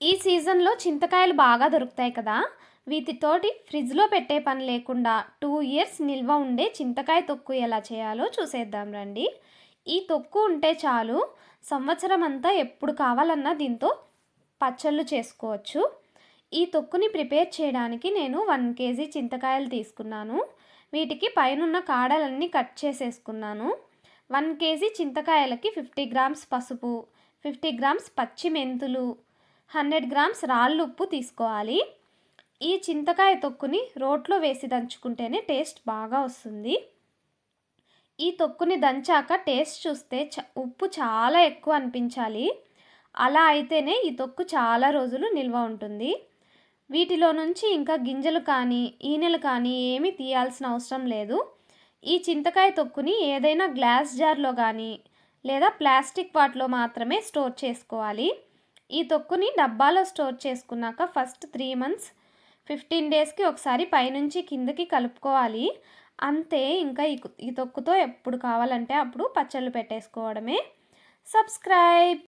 ఈ సీజన్లో చింతకాయలు బాగా దొరుకుతాయి కదా. వీటితోటి ఫ్రిడ్జ్లో పెట్టే పని లేకుండా టూ ఇయర్స్ నిల్వ ఉండే చింతకాయ తొక్కు ఎలా చేయాలో చూసేద్దాం రండి. ఈ తొక్కు ఉంటే చాలు సంవత్సరం అంతా ఎప్పుడు కావాలన్నా దీంతో పచ్చళ్ళు చేసుకోవచ్చు. ఈ తొక్కుని ప్రిపేర్ చేయడానికి నేను వన్ కేజీ చింతకాయలు తీసుకున్నాను. వీటికి పైనున్న కాడలన్నీ కట్ చేసేసుకున్నాను. వన్ కేజీ చింతకాయలకి ఫిఫ్టీ గ్రామ్స్ పసుపు ఫిఫ్టీ గ్రామ్స్ పచ్చి మెంతులు హండ్రెడ్ గ్రామ్స్ రాళ్ళు ఉప్పు తీసుకోవాలి. ఈ చింతకాయ తొక్కుని రోట్లో వేసి దంచుకుంటేనే టేస్ట్ బాగా వస్తుంది. ఈ తొక్కుని దంచాక టేస్ట్ చూస్తే చ ఉప్పు చాలా ఎక్కువ అనిపించాలి. అలా అయితేనే ఈ తొక్కు చాలా రోజులు నిల్వ ఉంటుంది. వీటిలో నుంచి ఇంకా గింజలు కానీ ఈనెలు కానీ ఏమీ తీయాల్సిన అవసరం లేదు. ఈ చింతకాయ తొక్కుని ఏదైనా గ్లాస్ జార్లో కానీ లేదా ప్లాస్టిక్ వాటిలో మాత్రమే స్టోర్ చేసుకోవాలి. ఈ తొక్కుని డబ్బాలో స్టోర్ చేసుకున్నాక ఫస్ట్ త్రీ మంత్స్ ఫిఫ్టీన్ డేస్కి ఒకసారి పైనుంచి కిందకి కలుపుకోవాలి. అంతే ఇంకా ఈ ఈ తొక్కుతో ఎప్పుడు కావాలంటే అప్పుడు పచ్చళ్ళు పెట్టేసుకోవడమే. సబ్స్క్రైబ్!